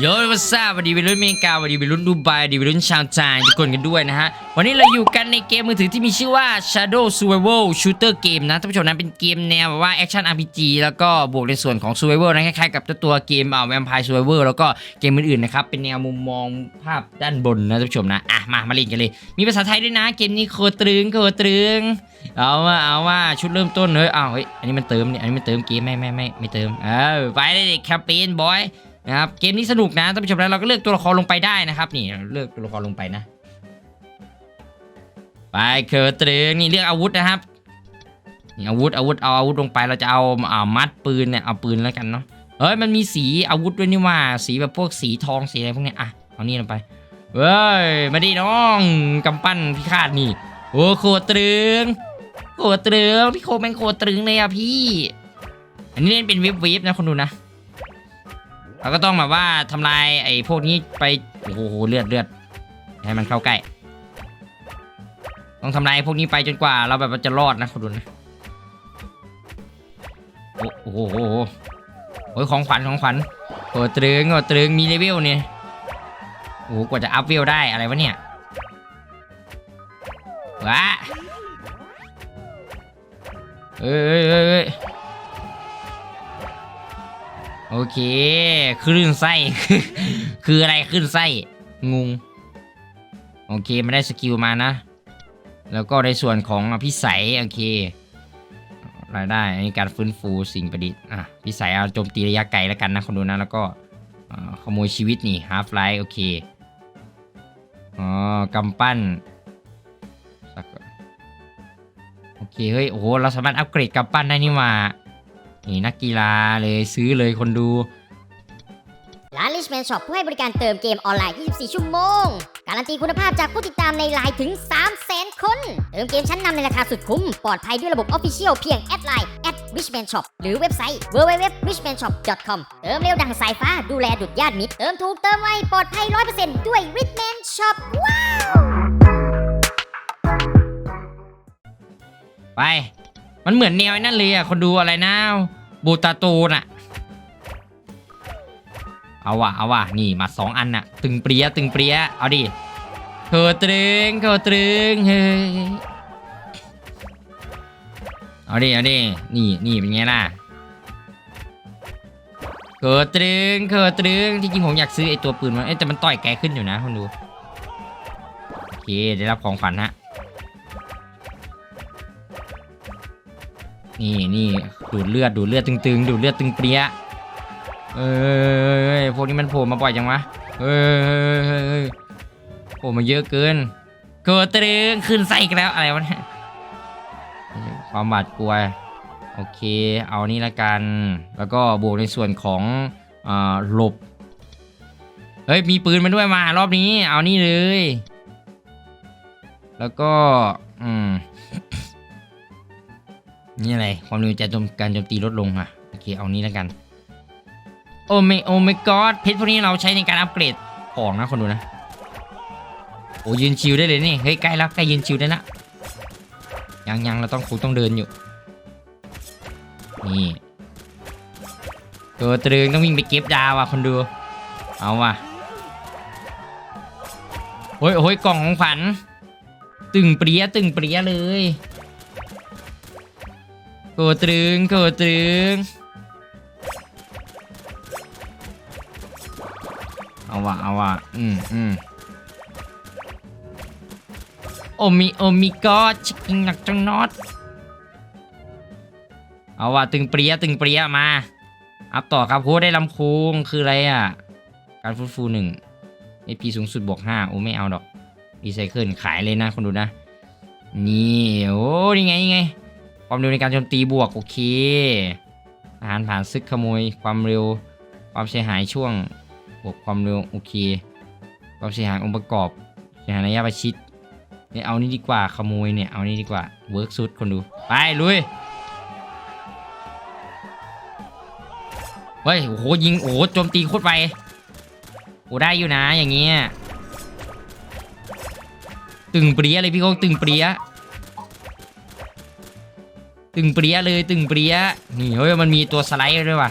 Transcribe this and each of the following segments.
โยวัสดีวันดีวัยรุ่นเมกาวันดีวัยรุ่นดูไบวันดีวัยรุ่นชาวจางทุกคนกันด้วยนะฮะ วันนี้เราอยู่กันในเกมมือถือที่มีชื่อว่า Shadow Survival Shooter Game นะท่านผู้ชมนะเป็นเกมแนวแบบว่า Action RPG แล้วก็บวกในส่วนของ Survival นะคล้ายๆกับตัวเกมเอ่า Vampire Survivor แล้วก็เกมอื่นๆนะครับเป็นแนวมุมมองภาพด้านบนนะท่านผู้ชมนะอะมามาเล่นกันเลย มีภาษาไทยด้วยนะเกมนี้โคตรตึงโคตรตึงเอาว่าเอาว่าชุดเริ่มต้นเฮ้ยอ้าวเฮ้ยอันนี้มันเติมเนี่ยอันนี้มันเติมเกมไม่ไม่ไม่ไม่เติมเออไปเลยแคมเปญบอย นะครับเกมนี้สนุกนะท่านผู้ชมนะเราก็เลือกตัวละครลงไปได้นะครับ นี่เลือกตัวละครลงไปนะไปเคอร์ตรึงนี่เลือกอาวุธนะครับนี่อาวุธอาวุธเอาอาวุธลงไปเราจะเอาเอามัดปืนเนี่ยเอาปืนแล้วกันเนาะเฮ้ยมันมีสีอาวุธด้วยนี่ว่าสีแบบพวกสีทองสีอะไรพวกเนี้ยอะเอานี่ลงไปเฮ้ยมาดิน้องกำปั้นพิฆาตนี่โอ้โคตรึงโคตรึงพี่โคแม่งโคตรตรึงเลยอะพี่ อันนี้เล่นเป็นเว็บเว็บนะคนดูนะ เราก็ต้องแบบว่าทำลายไอ้พวกนี้ไปโอ้โหเลือดเลือดให้มันเข้าใกล้ ต้องทำลายพวกนี้ไปจนกว่า เราแบบจะรอดนะคนดูนะโอ้โหโอ้โหโอ้ยของขวัญของขวัญโคตรตรึงโคตรตรึงมีเลเวลเนี่ยโอ้โหกว่าจะอัพเวลได้อะไรวะเนี่ยว้าเอ้ยเอ้ยเอ้ยเอ้ย โอเคคลื่นไส้คืออะไรคลื่นไส้งงโอเคไม่ได้สกิลมานะ แล้วก็ในส่วนของพิสัยโอเครายได้อันนี้การฟื้นฟูสิ่งประดิษฐ์อะพิสัยเอาโจมตีระยะไกลแล้วกันนะคนดูนะแล้วก็ขโมยชีวิตนี่ฮาร์ฟไลท์โอเคอ๋อกำปั้นโอเคเฮ้ยโอ้โหเราสามารถอัปเกรดกับปั้นได้นี่หว่า นี่นักกีฬาเลยซื้อเลยคนดู ร้าน Richman Shop ผู้ให้บริการเติมเกมออนไลน์ 24 ชั่วโมง การันตีคุณภาพจากผู้ติดตามในไลน์ถึง 300,000 คน เติมเกมชั้นนำในราคาสุดคุ้ม ปลอดภัยด้วยระบบ Official เพียงแอดไลน์ @richman shop หรือเว็บไซต์ www.richmanshop.com เติมเร็วดังสายฟ้าดูแลดุดญาติมิตร เติมถูกเติมไวปลอดภัย 100%ด้วย Richman Shop ว้าว ไป มันเหมือนแนวไอ้นั่นเลยอะคนดูอะไรนะบูตาตูนอะ เอาว่ะเอาว่ะนี่มาสองอันน่ะ ตึงเปรี้ยตึงเปรี้ยเอาดิเธอตรึงเธอตรึงเฮ้ยเอาดิเอาดินี่นี่เป็นไงล่ะเธอตรึงเธอตรึงที่จริงผมอยากซื้อไอตัวปืนมันเอ้ยแต่มันต่อยแกขึ้นอยู่นะคนดูโอเคได้รับของขวัญฮะ นี่นี่ดูดเลือดดูดเลือดตึงๆ ดูดเลือดตึงเปรี้ยเอ้ยพวกนี้มันโผล่มาบ่อยจังวะเอ้ยโผล่มาเยอะเกินเกิดตรึงขึ้นไส้อีกแล้วอะไรวะเนี่ยความบาดกลัวโอเค เอานี่ละกัน แล้วก็บวกในส่วนของอ่าหลบ เฮ้ย มีปืนมาด้วยมารอบนี้ เอานี่เลย แล้วก็ อืม นี่อะไร ความเร็วจะจมการโจมตีลดลงอะ โอเค เอานี้แล้วกัน โอ้ไม่โอ้ไม่กอดเพชรพวกนี้เราใช้ในการอัปเกรดของนะคนดูนะ โอ้ยืนชิวได้เลยนี่ เฮ้ยใกล้แล้วใกล้ยืนชิวได้ละ ยังยังเราต้องคงต้องเดินอยู่ นี่ตัวตรึงต้องวิ่งไปเก็บดาวอะคนดู เอาว่ะโอ้ยโอ้ยกล่องของขวัญตึงเปรี้ยตึงเปรี้ยเลย โกตรึงโกตรึงเอาวะเอาวะอืมอืมโอมิโอมิก็ชิคกิ้งหนักจังน็อตเอาวะตึงเปรี้ยตึงเปรี้ยมา อัพต่อครับโคได้ลำโพงคืออะไรอะ การฟื้นฟูหนึ่งเอพีสูงสุดบวกห้าโอ้ไม่เอาดอกรีไซเคิลขายเลยนะคนดูนะ นี่ โอ้นี่ไงนี่ไง ความเร็วในการโจมตีบวกโอเคอาหารผ่านซึกขโมยความเร็ว ความเสียหายช่วงบวกความเร็วโอเคความเสียหายองค์ประกอบเสียหายระยะประชิดเนี่ยเอานี่ดีกว่าขโมยเนี่ยเอานี่ดีกว่าเวิร์กสุดคนดูไปลุยเฮ้ยโอ้โหยิงโอ้โหโจมตีโคตรไปโอ้ได้อยู่นะอย่างเงี้ยตึงเปรี้ยเลยพี่โคงตึงเปรี้ย ตึงเปรี้ยเลยตึงเปรี้ยนี่เฮ้ยมันมีตัวสไลด์ด้วยว่ะ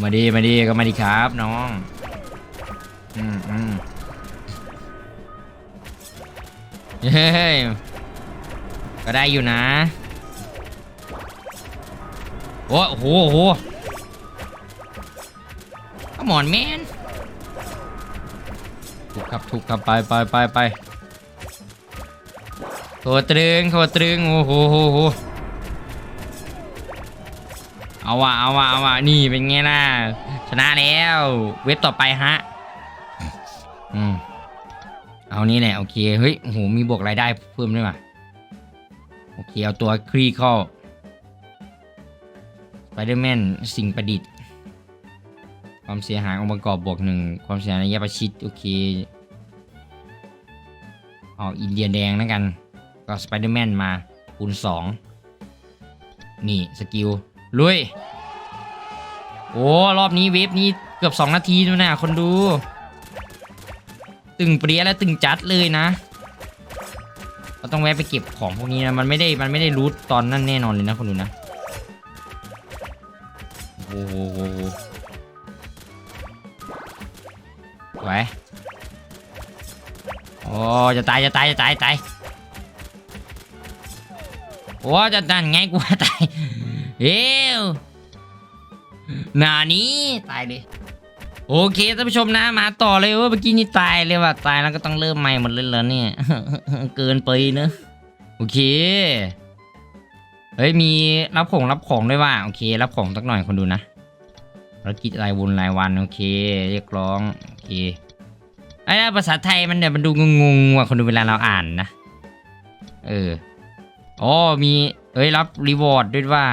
มาดีมาดีก็มาดีครับน้องอืมอืมเฮ้ยก็ได้อยู่นะโอ้โหโอ้โหขมอนแมนถูกครับถูกครับไปไปไปไป โคตรึงโคตรึง โอ้โหโหโหเอาว่ะเอาว่ะเอาว่ะนี่เป็นไงล่ะ ชนะแล้ว เว็บต่อไปฮะ อืม เอานี่แหละ โอเค เฮ้ย โอ้โห มีบวกรายได้เพิ่มด้วยว่ะ โอเค เอาตัวครีเข้าสไปเดอร์แมนสิ่งประดิษฐ์ ความเสียหายองค์ประกอบบวกหนึ่ง ความเสียหายระยะประชิด โอเค เอาอินเดียแดงแล้วกัน ก็สไปเดอร์แมนมาคูณสองนี่สกิล ลุย โอ้ รอบนี้เวฟนี้เกือบ 2 นาทีแล้วนะคนดู ตึงเปรี้ยและตึงจัดเลยนะ เราต้องแวะไปเก็บของพวกนี้นะ มันไม่ได้มันไม่ได้รูทตอนนั่นแน่นอนเลยนะคนดูนะ โอ้โหโหโหไหวโอ้ จะตายจะตายจะตายตาย โอ้จะนั่นไงกูว่าตายเอ้วหนานี้ตายเลยโอเคท่านผู้ชมนะมาต่อเลยว่าเมื่อกี้นี่ตายเลยว่ะตายแล้วก็ต้องเริ่มใหม่หมดเลยเหรอเนี่ยเกินไปเนอะโอเคเฮ้ยมีรับของรับของด้วยว่ะโอเค รับของสักหน่อยคนดูนะภารกิจรายวนรายวันโอเค เรียกร้องโอเคไอ้นะภาษาไทยมันเนี่ยมันดูงงๆว่ะคนดูเวลาเราอ่านนะเออ อ๋อมีเอ้ยรับรีวอร์ดด้วยว่า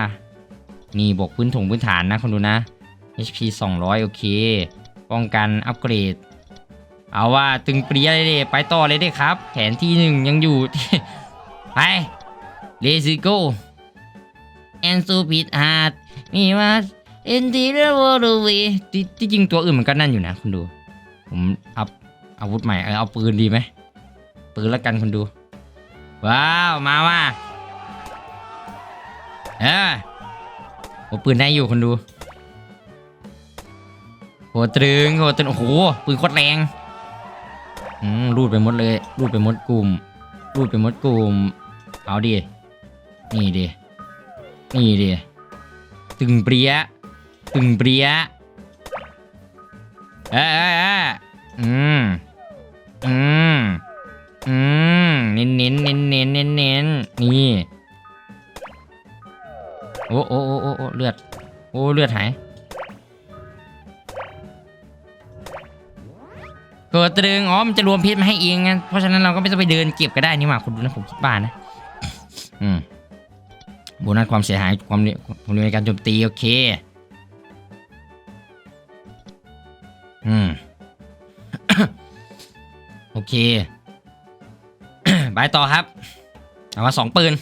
นี่บวกพื้นถงพื้นฐานนะคนดูนะ HP 200 โอเค ป้องกันอัปเกรด เอาว่าตึงเปรียเลยเด้ไปต่อเลยเด้ครับ แผนที่หนึ่งยังอยู่ ไป Let's go and so bit hard มีว่า in the world away ที่ที่จริงตัวอื่นมันก็นั่นอยู่นะคุณดู ผมอัพอาวุธใหม่เออเอาปืนดีไหมปืนแล้วกันคุณดู ว้าว มาว่า ออโอ้ปืนได้อยู่คุณดูโหตรึงโหตรึงโอ้โหปืนโคตรแรงอืมรูดไปหมดเลยรูดไปหมดกลุ่ม รูดไปหมดกลุ่ม เอาดินี่ดินี่ดิตึงเปรี้ยตึงเปรี้ยเอ้เอ้เอ้อืมอืมอืมเน้นเน้นเน้นเน้นเน้นเน้นนี่ โอ้โอ้โอ้โอ้เลือด โอ้เลือดหายเกิดตรึงอ๋อมันจะรวมเพชรมาให้เองไงเพราะฉะนั้นเราก็ไม่ต้องไปเดินเก็บก็ได้นี่หว่าคุณดูนะผมคิดบ้านะอืมโบนัสความเสียหายความเร็วความเร็วในการโจมตีโอเค อืม โอเค ไปต่อครับ เอามาสองปืน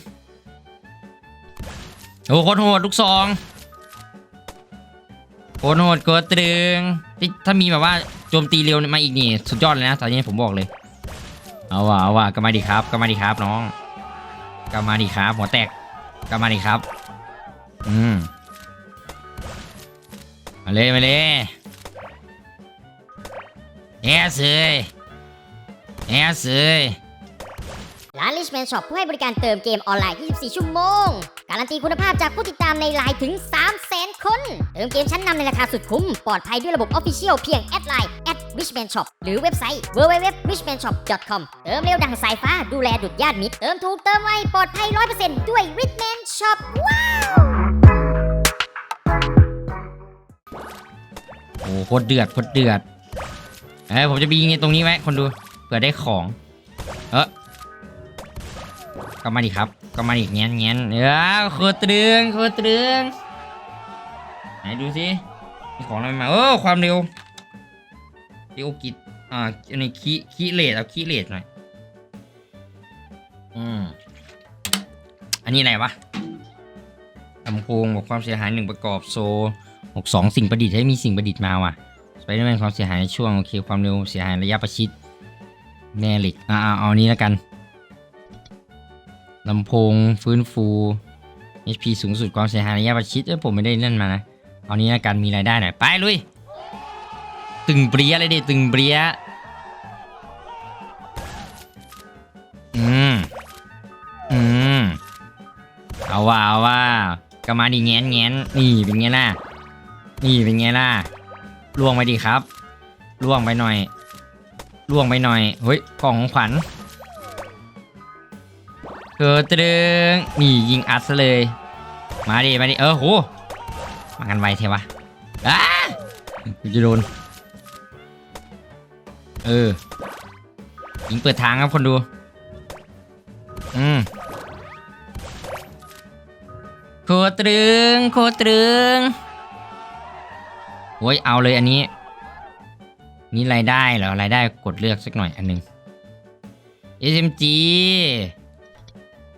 โอ้โคตรโหดลูกซองโคตรโหดเกิดตรึงถ้ามีแบบว่าโจมตีเร็วมาอีกนี่สุดยอดเลยนะตอนนี้ผมบอกเลย เอาว่ะเอาว่ะก็มาดีครับก็มาดีครับน้องก็มาดีครับหัวแตกก็มาดีครับ อืมมาเลยมาเลยแอสเลยแอสเลยร้าน Richman Shop ผู้ให้บริการเติมเกมออนไลน์ 24 ชั่วโมง การันตีคุณภาพจากผู้ติดตามในไลน์ถึง 300,000 คนเติมเกมชั้นนำในราคาสุดคุ้ม ปลอดภัยด้วยระบบ Official เพียงแอดไลน์ @richman shop หรือเว็บไซต์ www.richmanshop.com เติมเร็วดังสายฟ้าดูแลดุดญาติมิตร เติมถูกเติมไวปลอดภัย 100%ด้วย Richman Shop ว้าวโอ้โคตรเดือดโคตรเดือดเอ้ยผมจะบียิงตรงนี้ไว้คนดูเผื่อได้ของ เออก็มาดิครับ ก็มาดิเงี้ยเงี้ยเออโคตรตรึงโคตรตรึงไหนดูสิมีของอะไรมาเออความเร็วเร็วกิจอ่าอันนี้คีคีเลดเอาคีเลดหน่อยอืมอันนี้อะไรวะลำโพงบอกความเสียหายหนึ่งประกอบโซหกสองสิ่งประดิษฐ์ให้มีสิ่งประดิษฐ์มาว่ะสไปเดอร์แมนความเสียหายในช่วงโอเคความเร็วเสียหายระยะประชิดแน่เหล็กอ่าเอาเอานี้แล้วกัน ลำโพงฟื้นฟู HP สูงสุดความเสียหายระยะประชิดเอ้ยผมไม่ได้นั่นมานะ เอานี้ละกันมีรายได้หน่อย ไปลุย ตึงเปรี้ยเลยดิ ตึงเปรี้ยอืม อืม เอาว่าเอาว่าก็มาดิแงนแงนนี่เป็นไงล่ะ นี่เป็นไงล่ะ ล่วงไปดิครับ ล่วงไปหน่อย ล่วงไปหน่อย เฮ้ยกล่องของขวัญ เกิดตรึงนี่ยิงอัดซะเลย มาดิมาดิเออโหมากันไวเทวะอ้ากูจะโดน เออยิงเปิดทางครับคนดู อืมโคตรึงโคตรึงโอ้ยเอาเลยอันนี้ นี่รายได้เหรอรายได้กดเลือกสักหน่อยอันหนึ่ง SMG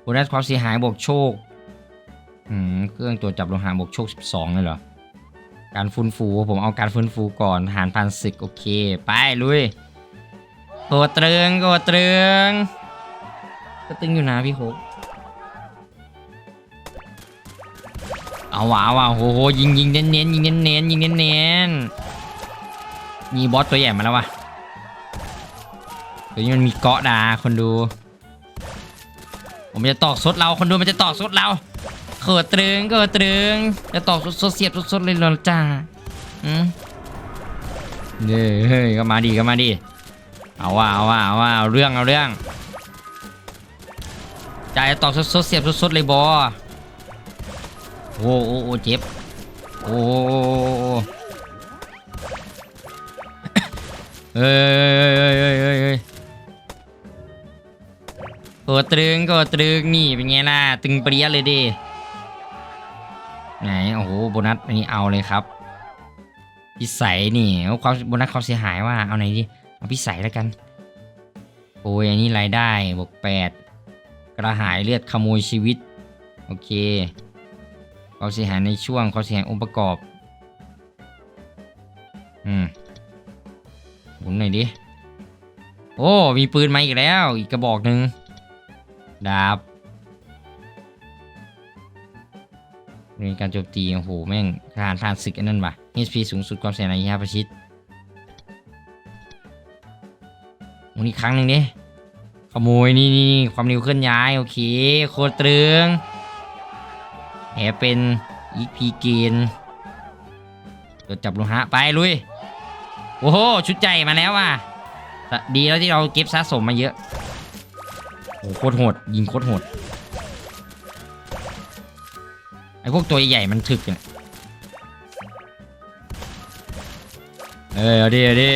โบนัสความเสียหายบวกโชคอืมเครื่องตัวจจับโลหะบวกโชค 12 เลยเหรอ การฟื้นฟูผมเอาการฟื้นฟูก่อนหารพันศึกโอเค ไปลุยโกตรึงโกตรึงก็ตึงอยู่นะพี่โคกเอาว่ะเอาว่ะโหโหยิงยิงเน้นเน้นยิงเน้นเน้นยิงเน้นเน้นมีบอสตัวใหญ่มาแล้ววะตัวนี้มันมีเกาะดาคนดู ผมจะตอกสดเราคนดูมันจะตอกสดเราเขิดตรึงเขิดตรึงจะตอกสดสดเสียบสดสดเลยหรอจ้าอืมเด้อเฮ้ยก็มาดีก็มาดีเอาว่าเอาว่าเอาว่าเรื่องเอาเรื่องจ่ายจะตอกสดสดเสียบสดสดเลยบอโอ้โอ้เจ็บโอ้โอ้โอ้เฮ้ยเฮ้ยเฮ้ยเฮ้ยเฮ้ย กตรึงโกตรึงนี่เป็นไงล่ะตึงเปรี้ยเลยดิไหนโอ้โหโบนัสอันนี้เอาเลยครับพิสัยนี่เอาความโบนัสความเสียหายว่าเอาไหนดิเอาพิสัยแล้วกันโอ้ยอันนี้รายได้บวกแปดกระหายเลือดขโมยชีวิตโอเคความเสียหายในช่วงความเสียหายองค์ประกอบอืมหมุนหน่อยดิโอ้มีปืนมาอีกแล้ว อีกกระบอกหนึ่ง ดาบมีการโจมตีโอ้โหแม่งทหารผ่านศึกอันนั้นว่ะ HP สูงสุดความเสียหายยาประชิดวันนี้ครั้งหนึ่งดิขโมยนี่นี่นี่ความเร็วเคลื่อนย้าย โอเค โคตรตรึงแหเป็นอีกพีเกนตรวจจับโลหะไปลุย โอ้โห ชุดใจมาแล้วว่ะ ดีแล้วที่เราเก็บสะสมมาเยอะ โอ้โหโคตรโหด ยิงโคตรโหดไอพวกตัวใหญ่มันถึกเนี่ยเออเอาดิเอาดิ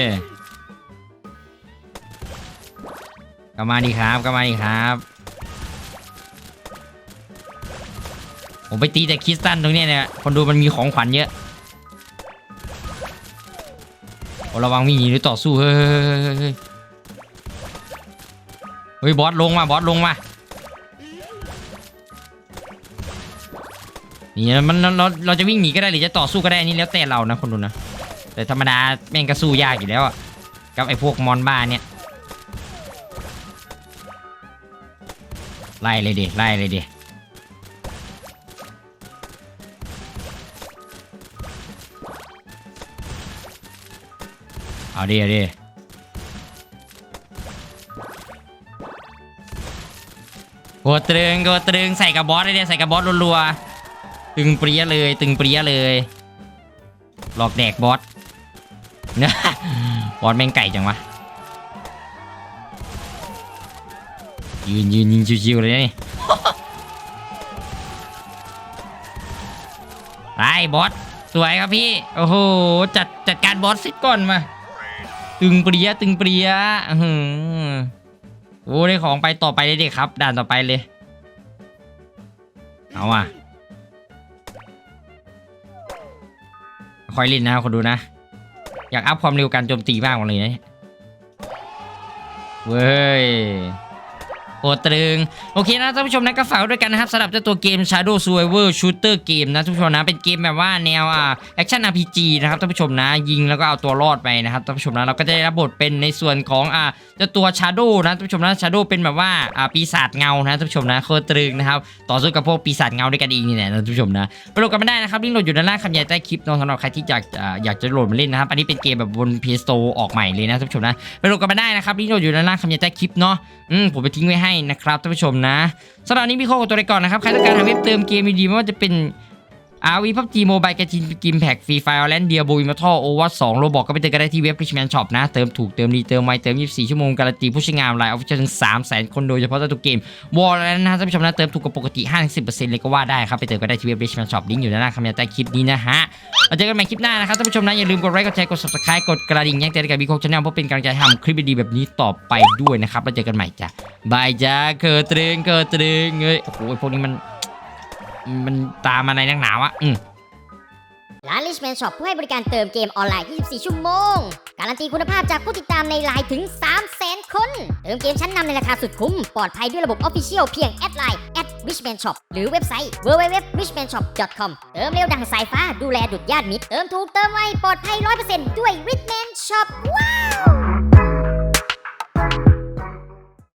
ก็มาดีครับก็มาดีครับ ผมไปตีแต่คริสตันตรงเนี้ยเนี่ยคนดูมันมีของขวัญเยอะโอ้ระวังมีหนีหรือต่อสู้เฮ้ยเฮ้ยเฮ้ยเฮ้ยเฮ้ยเฮ้ยบอสลงมาบอสลงมา นี่มันเราเราเราจะวิ่งหนีก็ได้หรือจะต่อสู้ก็ได้นี่แล้วแต่เรานะคนดูนะแต่ธรรมดาแม่งก็สู้ยากอยู่แล้วกับไอ้พวกมอนบ้าเนี่ยไล่เลยดิไล่เลยดิเอาดิเอาดิโกตรึงโกตรึงใส่กับบอสเลยเนี่ยใส่กับบอสรัวๆ ตึงเปรี้ยเลย ตึงเปรี้ยเลย หลอกแดกบอสเนี่ยบอสแม่งไก่จังวะ ยืนยืนยิงชิวๆเลยนะนี่ไปบอสสวยครับพี่ โอ้โห จัดจัดการบอสสิก่อนมา ตึงเปรี้ยตึงเปรี้ยอือหือโอ้ได้ของไปต่อไปเลยดิครับ ด่านต่อไปเลย เอาอะ คอยลินนะคนดูนะ อยากอัพความเร็วการโจมตีบ้างเลยนะเว้ย ตรตรึง โอเคนะท่านผู้ชมนะก็ฝากด้วยกันนะครับสำหรับเจ้าตัวเกม Shadow Survivor Shooter Game นะท่านผู้ชมนะเป็นเกมแบบว่าแนวอ่าแอคชั่น RPG นะครับท่านผู้ชมนะยิงแล้วก็เอาตัวรอดไปนะครับท่านผู้ชมนะเราก็จะได้รับบทเป็นในส่วนของอ่าเจ้าตัว Shadow นะท่านผู้ชมนะ Shadow เป็นแบบว่าอ่าปีศาจเงานะท่านผู้ชมนะโคตรตรึงนะครับต่อสู้กับพวกปีศาจเงาด้วยกันเองนี่แหละท่านผู้ชมนะไปโหลดกันไม่ได้นะครับลิงก์โหลดอยู่ด้านล่างคำใหญ่ใต้คลิปเนอะสำหรับใครที่อยากอ่าอยากจะโหลดมาเล่นนะครับอันนี้เป็นเกมแบบบน PS Store ออกใหม่เลยนะท่านผู้ชมนะไปโหลดกันไม่ได้นะครับลิงก์โหลดอยู่ด้านล่างคำใหญ่ใต้คลิปเนาะอืมผมไปทิ้งไว้ให้นะครับท่านผู้ชมนะสำหรับวันนี้มีข้อกดตัวไปก่อนนะครับใครต้องการหาเว็บเติมเกมดีๆไม่ว่าจะเป็น อาวีพับจีโมบายกระจินกิมแพกฟรีไฟล์แลนเดียบูมาทอโอวัตสองโรบอกก็ไปเติมกันได้ที่เว็บ Richman Shop นะ เติมถูกเติมดีเติมไวเติม 24 ชั่วโมงการันตีผู้ใช้งานไลน์ออฟฟิเชียลถึง3 0 0 0 0 คนโดยเฉพาะตัวเกมวอลแล้วนะท่านผู้ชมนะเติมถูกกว่าปกติ 5-10%เลยก็ว่าได้ครับไปเติมกันได้ที่เว็บ Richman Shop ลิงก์อยู่ด้านล่างคำนี้ใต้คลิปนี้นะฮะเราเจอกันใหม่คลิปหน้านะครับท่านผู้ชมนะอย่าลืมกดไลค์กดแชร์กด subscribe กดกระดิ่งแจ้งเตือนกับบีโคชแนลเพื่อเป็นกำลังใจทำคลิปดีๆแบบนี้ต่อไปด้วยนะครับเราเจอกันใหม่จ้ะบายจ้าเกิดตรึงเกิดตรึงเอ้ยโอ้โหพวกนี้มัน มันตามมาในนักหนาวะอืมร้าน Richman Shop ผู้ให้บริการเติมเกมออนไลน์ 24 ชั่วโมง การันตีคุณภาพจากผู้ติดตามในไลน์ถึง 300,000 คน เติมเกมชั้นนำในราคาสุดคุ้ม ปลอดภัยด้วยระบบ Official เพียงแอดไลน์ @richman shop หรือเว็บไซต์ www.richmanshop.com เติมเร็วดังสายฟ้าดูแลดุดญาติมิตร เติมถูกเติมไว ปลอดภัย 100%ด้วย Richman Shop ว้าว